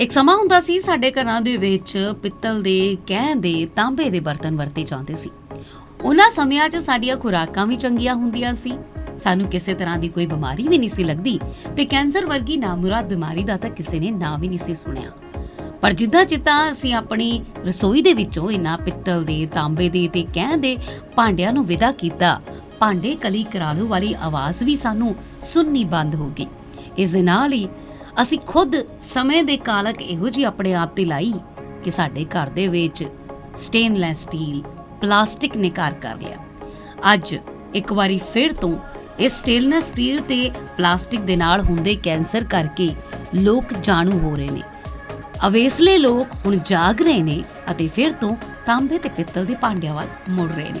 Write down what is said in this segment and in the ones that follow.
ਇੱਕ ਸਮਾਂ ਹੁੰਦਾ ਸੀ ਸਾਡੇ ਘਰਾਂ ਦੇ ਵਿੱਚ ਪਿੱਤਲ ਦੇ, ਕਹਿ ਦੇ, ਤਾਂਬੇ ਦੇ ਬਰਤਨ ਵਰਤੇ ਜਾਂਦੇ ਸੀ। ਉਹਨਾਂ ਸਮਿਆਂ 'ਚ ਸਾਡੀਆਂ ਖੁਰਾਕਾਂ ਵੀ ਚੰਗੀਆਂ ਹੁੰਦੀਆਂ ਸੀ। ਸਾਨੂੰ ਕਿਸੇ ਤਰ੍ਹਾਂ ਦੀ ਕੋਈ ਬਿਮਾਰੀ ਵੀ ਨਹੀਂ ਸੀ ਲੱਗਦੀ ਤੇ ਕੈਂਸਰ ਵਰਗੀ ਨਾਮੁਰਾਦ ਬਿਮਾਰੀ ਦਾ ਤਾਂ ਕਿਸੇ ਨੇ ਨਾਂ ਵੀ ਨਹੀਂ ਸੀ ਸੁਣਿਆ। ਪਰ ਜਿੱਦਾਂ ਜਿੱਦਾਂ ਅਸੀਂ ਆਪਣੀ ਰਸੋਈ ਦੇ ਵਿੱਚੋਂ ਇਹਨਾਂ ਪਿੱਤਲ ਦੇ, ਤਾਂਬੇ ਦੇ ਤੇ ਕਹਿ ਦੇ ਭਾਂਡਿਆਂ ਨੂੰ ਵਿਦਾ ਕੀਤਾ, ਭਾਂਡੇ ਕਲੀ ਕਰਾਲੂ ਵਾਲੀ ਆਵਾਜ਼ ਵੀ ਸਾਨੂੰ ਸੁਣਨੀ ਬੰਦ ਹੋ ਗਈ। ਇਸ ਦੇ ਨਾਲ ਹੀ ਅਸੀਂ ਖੁਦ ਸਮੇਂ ਦੇ ਕਾਲਕ ਇਹੋ ਜਿਹੀ ਆਪਣੇ ਆਪ ਤੇ ਲਾਈ ਕਿ ਸਾਡੇ ਘਰ ਦੇ ਵਿੱਚ ਸਟੇਨਲੈਸ ਸਟੀਲ ਪਲਾਸਟਿਕ ਨੇ ਘਰ ਕਰ ਲਿਆ। ਅੱਜ ਇੱਕ ਵਾਰੀ ਫਿਰ ਤੋਂ ਇਸ ਸਟੇਨਲੈਸ ਸਟੀਲ ਤੇ ਪਲਾਸਟਿਕ ਦੇ ਨਾਲ ਹੁੰਦੇ ਕੈਂਸਰ ਕਰਕੇ ਲੋਕ ਜਾਣੂ ਹੋ ਰਹੇ ਨੇ। ਅਵੇਸਲੇ ਲੋਕ ਹੁਣ ਜਾਗ ਰਹੇ ਨੇ ਅਤੇ ਫਿਰ ਤੋਂ ਤਾਂਬੇ ਤੇ ਪਿੱਤਲ ਦੇ ਭਾਂਡਿਆਂ ਵੱਲ ਮੁੜ ਰਹੇ ਨੇ।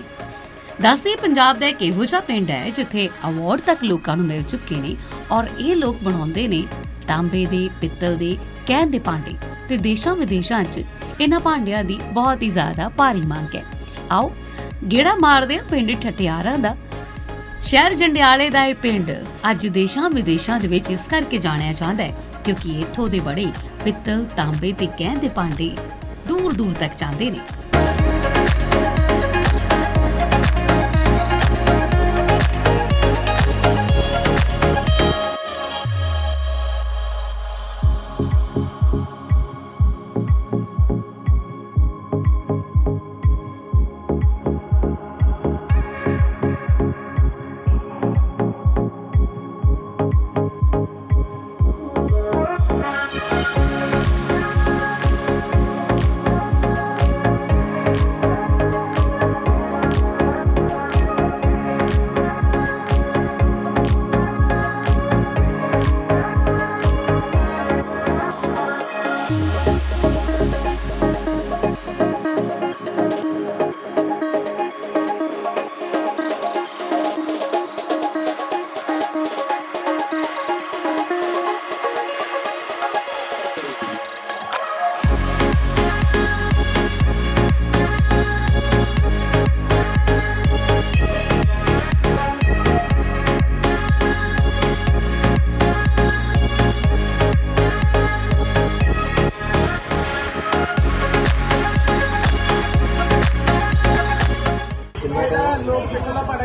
ਦੱਸਦੇ ਪੰਜਾਬ ਦਾ ਇੱਕ ਇਹੋ ਜਿਹਾ ਪਿੰਡ ਹੈ ਜਿੱਥੇ ਅਵਾਰਡ ਤੱਕ ਲੋਕਾਂ ਨੂੰ ਮਿਲ ਚੁੱਕੇ ਨੇ ਔਰ ਇਹ ਲੋਕ ਬਣਾਉਂਦੇ ਨੇ ਤਾਂਬੇ ਦੇ, ਪਿੱਤਲ ਦੇ ਕਹਿਣ ਦੇ ਭਾਂਡੇ ਤੇ ਦੇਸ਼ਾਂ ਵਿਦੇਸ਼ਾਂ 'ਚ ਇਹਨਾਂ ਭਾਂਡਿਆਂ ਦੀ ਬਹੁਤ ਹੀ ਜ਼ਿਆਦਾ ਭਾਰੀ ਮੰਗ ਹੈ। ਆਓ, ਗੇੜਾ ਮਾਰਦੇ ਆ ਪਿੰਡ ਠਟਿਆਰਾਂ ਦਾ, ਸ਼ਹਿਰ ਜੰਡਿਆਲੇ ਦਾ ਇਹ ਪਿੰਡ ਅੱਜ ਦੇਸ਼ਾਂ ਵਿਦੇਸ਼ਾਂ ਦੇ ਵਿੱਚ ਇਸ ਕਰਕੇ ਜਾਣਿਆ ਜਾਂਦਾ ਹੈ, ਕਿਉਂਕਿ ਇੱਥੋਂ ਦੇ ਬੜੇ ਪਿੱਤਲ, ਤਾਂਬੇ ਤੇ ਕਹਿਣ ਦੇ ਭਾਂਡੇ ਦੂਰ ਦੂਰ ਤੱਕ ਜਾਂਦੇ ਨੇ।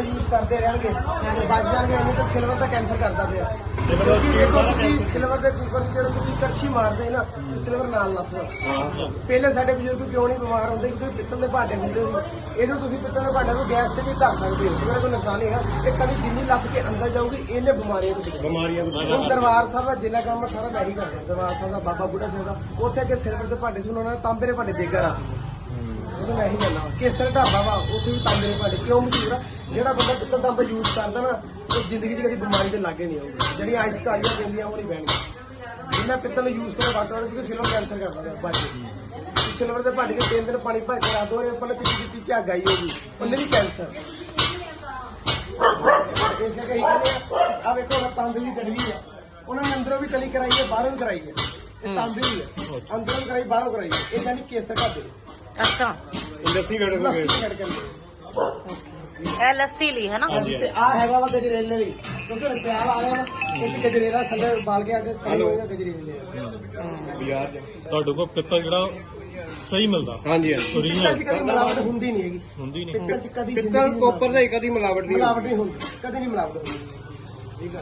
ਯੂਜ਼ ਕਰਦੇ ਰਹਿਣਗੇ ਤੇ ਬਚ ਜਾਣਗੇ ਨਹੀਂ ਤਾਂ ਸਿਲਵਰ ਦਾ ਕੈਂਸਰ ਕਰਦਾ ਪਿਆ ਕਿਉਂਕਿ ਦੇਖੋ ਤੁਸੀਂ ਸਿਲਵਰ ਦੇ ਕੁੱਕਰ ਜਦੋਂ ਤੁਸੀਂ ਕੜਛੀ ਮਾਰਦੇ ਨਾ ਤੇ ਸਿਲਵਰ ਨਾਲ ਲੱਥਦਾ ਪਹਿਲੇ ਸਾਡੇ ਬਜ਼ੁਰਗ ਕਿਉਂ ਨਹੀਂ ਬਿਮਾਰ ਹੁੰਦੇ? ਕਿਉਂਕਿ ਪਿੱਤਲ ਦੇ ਭਾਂਡੇ ਹੁੰਦੇ ਸੀ। ਇਹਨੂੰ ਤੁਸੀਂ ਪਿੱਤਲ ਦੇ ਭਾਂਡੇ ਨੂੰ ਗੈਸ ਤੇ ਵੀ ਧਰ ਸਕਦੇ। ਹੋ ਇਹਦਾ ਕੋਈ ਨੁਕਸਾਨ ਨਹੀਂ ਹੈ ਇਹ ਕਦੀ ਜਿੰਨੀ ਲੱਥ ਕੇ ਅੰਦਰ ਜਾਊਗੀ ਇਹਨੇ ਬਿਮਾਰੀਆਂ ਤੋਂ ਬਚਣਾ ਬਿਮਾਰੀਆਂ ਤੋਂ ਦਰਬਾਰ ਸਾਹਿਬ ਦਾ ਜਿੰਨਾ ਕੰਮ ਸਾਰਾ ਮੈਂ ਹੀ ਕਰਦਾ। ਦਰਬਾਰ ਸਾਹਿਬ ਦਾ ਬਾਬਾ ਬੁੱਢਾ ਸਿੰਘ ਦਾ। ਉੱਥੇ ਅੱਗੇ ਸਿਲਵਰ ਦੇ ਭਾਂਡੇ ਸੀ ਉਹਨਾਂ ਨੇ ਤਾਂਬੇ ਦੇ ਭਾਂਡੇ ਦੇਗਾ ਉਹ ਮੈਂ ਹੀ ਕਹਿੰਦਾ ਕੇਸਰ ਢਾਬਾ ਵਾ ਉੱਥੇ ਵੀ ਦੇ ਭਾਂਡੇ ਕਿਉਂ ਮਸ਼ਹੂਰ ਆ? ਜਿਹੜਾ ਬੰਦਾ ਪਿੱਤਲ ਦਾ ਯੂਜ਼ ਕਰਦਾ ਨਾ ਉਹ ਜ਼ਿੰਦਗੀ 'ਚ ਕਦੀ ਬਿਮਾਰੀ ਦੇ ਲਾਗੇ ਨਹੀਂ ਆਊਗਾ। ਜਿਹੜੀਆਂ ਆਈਸ ਕਾਲੀਆਂ ਪੈਂਦੀਆਂ ਉਹ ਨਹੀਂ ਬਹਿਣਗੀਆਂ। ਜਿੰਨਾ ਪਿੱਤਲ ਨੂੰ ਯੂਜ਼ ਕਰੋ ਵੱਧ ਤੋਂ ਵੱਧ ਕਿਉਂਕਿ ਸਿਲਵਰ ਕੈਂਸਰ ਕਰਦਾ ਹੈ ਬਾਜੀ ਸਿਲਵਰ ਦੇ ਭਾਂਡੇ 'ਚ ਤਿੰਨ ਦਿਨ ਪਾਣੀ ਭਰ ਕੇ ਰੱਖ ਦੋ ਇਹ ਪਹਿਲਾਂ ਚਿੱਟੀ ਚਿੱਟੀ ਝੱਗ ਆਈ ਹੋਗੀ ਉਹਨੇ ਵੀ ਕੈਂਸਰ ਇਸ ਕਰਕੇ ਅਸੀਂ ਕਹਿੰਦੇ ਆ ਆ ਵੇਖੋ ਦੀ ਕੜਵੀ ਆ। ਉਹਨਾਂ ਨੇ ਅੰਦਰੋਂ ਵੀ ਕਲੀ ਕਰਾਈ ਹੈ ਬਾਹਰੋਂ ਵੀ ਕਰਾਈ ਹੈ। ਇਹ ਦੀ ਹੈ ਅੰਦਰੋਂ ਵੀ ਕਰਾਈ ਬਾਹਰੋਂ ਕਰਾਈ ਹੈ। ਇਹ ਜਾਨੀ ਕੇਸਰ ਢਾਬੇ ਅੱਛਾ। ਲੱਸੀ ਗੜ ਲੱਸੀ ਛੱਡ ਕੇ। ਇਹ ਲੱਸੀ ਲਈ ਹੈ ਨਾ? ਹਾਂਜੀ, ਤੇ ਆ ਹੈਗਾ ਵਾ ਗਜਰੇਲੇ ਲਈ। ਕਿਉਂਕਿ ਹੁਣ ਸਿਆਲ ਆ ਗਿਆ ਨਾ 'ਚ ਗਜਰੇਲਾ ਥੱਲੇ ਬਾਲ ਕੇ ਅੱਗੇ ਕਾਲੀ ਹੋਏਗਾ ਗਜਰੇਲੇ। ਬਾਜ਼ਾਰ ਚ ਤੁਹਾਡੇ ਕੋਲ ਪਿੱਤਲ ਜਿਹੜਾ ਸਹੀ ਮਿਲਦਾ। ਹਾਂਜੀ ਹਾਂਜੀ। ਪਿੱਤਲ 'ਚ ਕਦੀ ਮਿਲਾਵਟ ਹੁੰਦੀ ਨਹੀਂ ਹੈਗੀ। ਹੁੰਦੀ ਨਹੀਂ। ਪਿੱਤਲ 'ਚ ਕਦੀ ਪਿੱਤਲ ਕੋਪਰ ਦਾ ਕਦੀ ਮਿਲਾਵਟ ਨਹੀਂ ਮਿਲਾਵਟ ਨਹੀਂ ਹੁੰਦੀ। ਕਦੀ ਨਹੀਂ ਮਿਲਾਵਟ ਹੁੰਦੀ। ਠੀਕ ਹੈ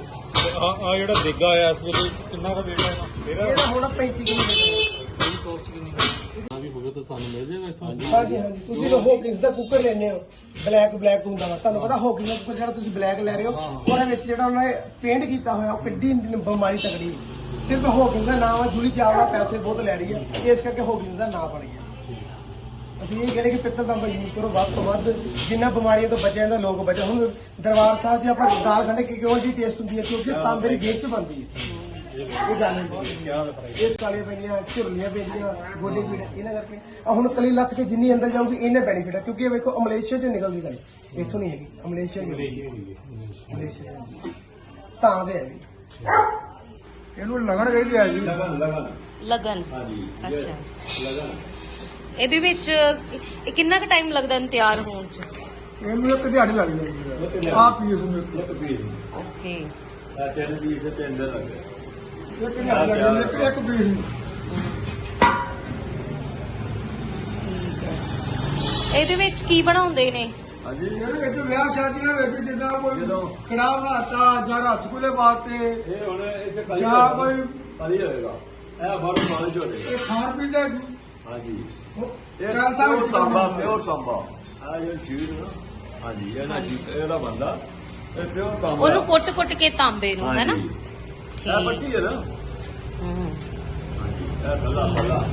ਆ ਆ ਜਿਹੜਾ ਦੇਗਾ ਆਇਆ ਇਸ ਵੇਲੇ ਕਿੰਨਾ ਦਾ ਵੇਟ ਹੈ ਇਹਦਾ ਹੁਣ 35 ਕਿਲੋ ਹੋਵੇ ਤਾਂ ਸਾਨੂੰ ਮਿਲ ਜਾਏਗਾ ਇੱਥੋਂ। ਹਾਂਜੀ ਹਾਂਜੀ ਤੁਸੀਂ ਲੋ ਹੋਕਿੰਸ ਦਾ ਕੁੱਕਰ ਲੈਣੇ ਹੋ। ਬਲੈਕ ਬਲੈਕ ਹੁੰਦਾ ਵਾ। ਤੁਹਾਨੂੰ ਪਤਾ ਹੋਕਿੰਸ ਦਾ ਕੁੱਕਰ ਜਿਹੜਾ ਤੁਸੀਂ ਬਲੈਕ ਲੈ ਰਹੇ ਹੋ ਉਹਦੇ ਵਿੱਚ ਜਿਹੜਾ ਉਹਨਾਂ ਨੇ ਪੇਂਟ ਕੀਤਾ ਹੋਇਆ ਉਹ ਕਿੱਡੀ ਬਿਮਾਰੀ ਤਕੜੀ ਸਿਰਫ ਹੋਕਿੰਸ ਦਾ ਨਾਮ ਹੈ ਜੁਲੀ ਚਾਵਲਾ ਪੈਸੇ ਬਹੁਤ ਲੈ ਰਹੀ ਹੈ। ਇਸ ਕਰਕੇ ਹੋਕਿੰਸ ਦਾ ਨਾਮ ਬਣ ਗਿਆ। ਅਸੀਂ ਇਹ ਕਹਿੰਦੇ ਕਿ ਪਿੱਤਲ ਦਾ ਯੂਜ਼ ਕਰੋ ਵੱਧ ਤੋਂ ਵੱਧ। ਜਿੰਨਾ ਬਿਮਾਰੀਆਂ ਤੋਂ ਬਚਿਆ ਜਾਂਦਾ ਲੋਕ ਬਚੇ। ਹੁਣ ਦਰਬਾਰ ਸਾਹਿਬ 'ਚ ਆਪਾਂ ਦਾਲ ਖੰਡੇ ਕਿ ਕਿਉਂ ਜੀ ਟੇਸਟ ਹੁੰਦੀ ਹੈ? ਕਿਉਂਕਿ ਤਾਂਬੇ ਦੀ ਗੇਟ 'ਚ ਬਣਦੀ ਹੈ। ਇਹ ਗੱਲ ਹੈ ਇਸ ਕਾਲੀਆਂ ਪੈਂਦੀਆਂ ਝੁਰਲੀਆਂ ਪੈਂਦੀਆਂ ਗੋਡੇ ਪੀੜ ਇਹਨਾਂ ਕਰਕੇ। ਆ ਹੁਣ ਕਲੀ ਲੱਥ ਕੇ ਜਿੰਨੀ ਅੰਦਰ ਜਾਊਗੀ ਇਹਨੇ ਬੈਨੀਫਿਟ ਹੈ ਕਿਉਂਕਿ ਇਹ ਵੇਖੋ ਅਮਲੇਸ਼ੀਆ 'ਚ ਨਿਕਲਦੀ ਕਲੀ ਇੱਥੋਂ ਨਹੀਂ ਹੈਗੀ। ਅਮਲੇਸ਼ੀਆ 'ਚ ਅਮਲੇਸ਼ੀਆ। ਤਾਂ ਦੇ ਹੈ ਵੀ ਇਹਨੂੰ ਲਗਣ ਗਈ ਆ ਜੀ। ਲਗਨ ਅੱਛਾ। ਇਹਦੇ ਵਿੱਚ ਇਹ ਕਿੰਨਾ ਕੁ ਟਾਈਮ ਲੱਗਦਾ ਇਹਨੂੰ ਤਿਆਰ ਹੋਣ ਚ? ਇਹਨੂੰ ਇੱਕ ਦਿਹਾੜੀ ਲੱਗ ਜਾਂਦੀ ਹੈ ਆ ਪੀਸ ਨੂੰ। ਓਕੇ ਇੱਕ ਦਿਹਾੜੀ ਲੱਗ ਜਾਂਦੀ। ਹੈ ਇਹਦੇ ਵਿੱਚ ਕੀ ਬਣਾਉਂਦੇ ਨੇ? ਹਾਂਜੀ। ਇਹ ਇਹ ਵਿਆਹ ਸ਼ਾਦੀਆਂ ਵਿੱਚ ਜਿੱਦਾਂ ਕੋਈ ਜਦੋਂ- ਕੜਾ ਬਣਾਤਾ ਜਾਂ ਰਸਗੁੱਲੇ ਵਾਸਤੇ ਇਹ ਹੁਣ ਇੱਥੇ ਕਲੀ ਜਾਂ ਕੋਈ- ਕਲੀ ਹੋਏਗਾ। ਇਹ ਬਰਫ ਪਾਣੀ ਚ ਇਹ ਖਾਣ ਪੀਣ ਦਾ ਹਾਂਜੀ। ਇਹ ਚਾਲ ਸਾਹਿਬ ਪਿਓਰ ਤਾਂਬਾ ਪਿਓਰ ਤਾਂਬਾ ਆ ਜੋ ਚੀਜ਼ ਹਾਂਜੀ ਇਹਦਾ ਬੰਦਾ। ਇਹ ਪਿਓਰ ਤਾਂਬਾ ਉਹਨੂੰ ਕੁੱਟ-ਕੁੱਟ ਕੇ ਤਾਂਬੇ ਨੂੰ ਹੈਨਾ ਹਾਂਜੀ। ਇਹ ਠੀਕ ਪੱਟੀ ਹੈ ਨਾ? ਹੂੰ। ਹਾਂਜੀ ਇਹ ਥੱਲਾ ਥੱਲਾ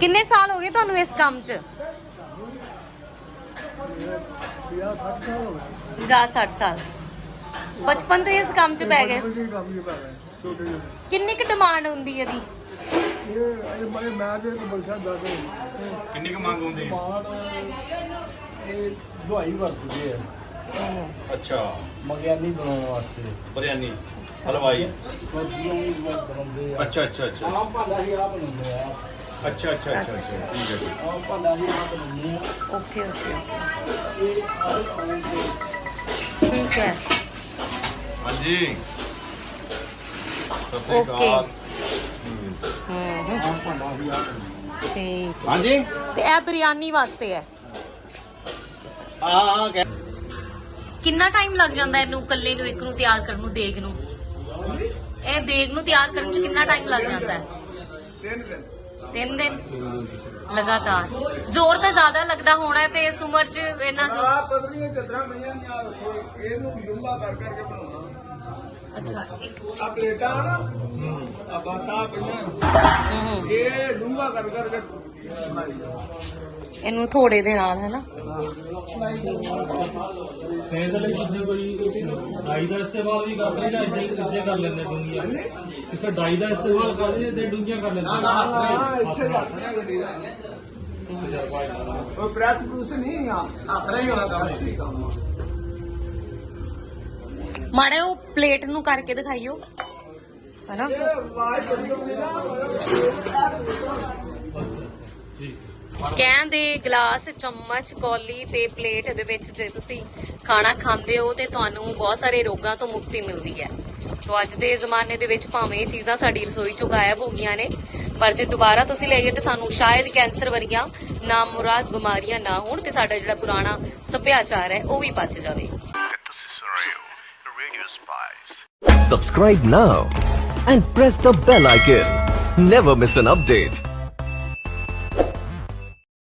ਕਿੰਨੇ ਸਾਲ ਹੋ ਗਏ ਤੁਹਾਨੂੰ ਇਸ ਕੰਮ 'ਚ? 50 60 ਸਾਲ। ਬਚਪਨ ਤੋਂ ਹੀ ਇਸ ਕੰਮ 'ਚ ਪੈ ਗਏ। ਕਿੰਨੀ ਕੁ ਡਿਮਾਂਡ ਹੁੰਦੀ ਹੈ ਦੀ ਕਿੰਨੀ ਕੁ ਮੰਗ ਹੁੰਦੀ ਇਹ ਦਵਾਈ ਵਰਤਦੇ ਆ। ਅੱਛਾ। ਮਗਿਆਨੀ ਬਣਾਉਣ ਵਾਸਤੇ। ਬਿਰਿਆਨੀ ਹਲਵਾਈ। ਸਬਜ਼ੀਆਂ ਵੀ ਬਣਾਉਂਦੇ ਆ। ਅੱਛਾ ਅੱਛਾ ਅੱਛਾ। ਆਹ ਭਾਂਡਾ ਹੀ ਆ ਬਣਾਉਂਦੇ ਆ। ਅੱਛਾ ਅੱਛਾ ਅੱਛਾ ਅੱਛਾ। ਠੀਕ ਹੈ ਜੀ। ਆਹ ਭਾਂਡਾ ਹੀ ਆ ਬਣਾਉਂਦੇ ਆ। ਓਕੇ ਓਕੇ ਇਹ ਆਹ ਬਣਾਉਂਦੇ ਠੀਕ ਹੈ। ਹਾਂਜੀ। ਸਤਿ ਸ੍ਰੀ Okay. ਅਕਾਲ। ਹੂੰ ਹੂੰ ਆਹ ਭਾਂਡਾ ਹੀ ਆ ਬਣਾਉਂਦੇ ਠੀਕ। ਹਾਂਜੀ। ਤੇ ਇਹ ਬਿਰਿਆਨੀ ਵਾਸਤੇ ਹੈ। ਹਾਂ ਹਾਂ ਕਹਿ- ਕਿੰਨਾ ਟਾਈਮ ਲੱਗ ਜਾਂਦਾ ਇਹਨੂੰ ਕੱਲੇ ਨੂੰ ਇੱਕ ਨੂੰ ਤਿਆਰ ਕਰਨ ਨੂੰ ਦੇਗ ਨੂੰ? ਇਹ ਦੇਗ ਨੂੰ ਤਿਆਰ ਕਰਨ 'ਚ ਕਿੰਨਾ ਟਾਈਮ ਲੱਗ ਜਾਂਦਾ? ਹੈ ਤਿੰਨ ਦਿਨ? ਲਗਾਤਾਰ। ਜ਼ੋਰ ਤਾਂ ਜ਼ਿਆਦਾ ਲੱਗਦਾ ਹੋਣਾ ਤੇ ਇਸ ਉਮਰ 'ਚ ਇਹਨਾਂ ਜ਼ੋਰ ਪਤਲੀਆਂ ਚੱਦਰਾਂ ਪਈਆਂ ਨੇ ਆ ਰੱਖੋ ਇਹਨੂੰ ਡੁੰਗਾ ਕਰ ਕਰਕੇ ਬਣਾਉਣਾ। ਅੱਛਾ ਇੱਕ ਆ ਪਲੇਟਾਂ ਨਾ ਆ ਬਸ ਆ ਪਈਆਂ ਹੂੰ ਹੂੰ। ਇਹ ਡੁੰਗਾ ਕਰ ਕਰਕੇ ਬਣਾਈ ਇਹਨੂੰ ਥੋੜੇ ਦੇ ਨਾਲ ਹੈ ਨਾ? ਸੇਧ ਲਈ ਕਿਸੇ ਕੋਈ ਡਾਈ ਦਾ ਇਸਤੇਮਾਲ ਵੀ ਕਰਦੇ ਜਾਂ ਇਦਾਂ ਹੀ ਸਿੱਧੇ ਕਰ ਲੈਂਦੇ ਡੂੰਗੀਆਂ ਕਿਸੇ ਡਾਈ ਦਾ ਇਸਤੇਮਾਲ ਕਰਦੇ ਤੇ ਡੂੰਗੀਆਂ ਕਰ ਲੈਂਦੇ ਹਾਂ ਇੱਥੇ ਰੱਖ ਲਿਆ ਗੱਡੀ ਦਾ। ਉਹ ਪ੍ਰੈਸ ਪ੍ਰੂਸ ਨਹੀਂ ਆ। ਹੱਥ ਨਾਲ ਹੀ ਹੋਣਾ ਕੰਮ ਮਾੜੇ ਉਹ ਪਲੇਟ ਨੂੰ ਕਰਕੇ ਦਿਖਾਈਓ। ਹਨਾ? ਇਹ ਆਵਾਜ਼ ਬੜੀ ਨਾ ਕਹਿੰਦੇ ਗਲਾਸ ਚਮਚ ਕੌਲੀ ਤੇ ਪਲੇਟ ਦੇ ਵਿੱਚ ਜੇ ਤੁਸੀਂ ਖਾਣਾ ਖਾਂਦੇ ਹੋ ਤੇ ਤੁਹਾਨੂੰ ਬਹੁਤ ਸਾਰੇ ਰੋਗਾਂ ਤੋਂ ਮੁਕਤੀ ਮਿਲਦੀ ਹੈ ਸੋ ਅੱਜ ਦੇ ਜ਼ਮਾਨੇ ਦੇ ਵਿੱਚ ਭਾਵੇਂ ਇਹ ਚੀਜ਼ਾਂ ਸਾਡੀ ਰਸੋਈ ਚੋਂ ਗਾਇਬ ਹੋ ਗਈਆਂ ਨੇ ਪਰ ਜੇ ਦੁਬਾਰਾ ਤੁਸੀਂ ਲੈ ਗਏ ਤੇ ਸਾਨੂੰ ਸ਼ਾਇਦ ਕੈਂਸਰ ਵਰਗੀਆਂ ਨਾਮੁਰਾਦ ਬਿਮਾਰੀਆਂ ਨਾ ਹੋਣ ਤੇ ਸਾਡਾ ਜਿਹੜਾ ਪੁਰਾਣਾ ਸੱਭਿਆਚਾਰ ਹੈ ਉਹ ਵੀ ਬਚ ਜਾਵੇ Subscribe now and press the bell icon. Never miss an update.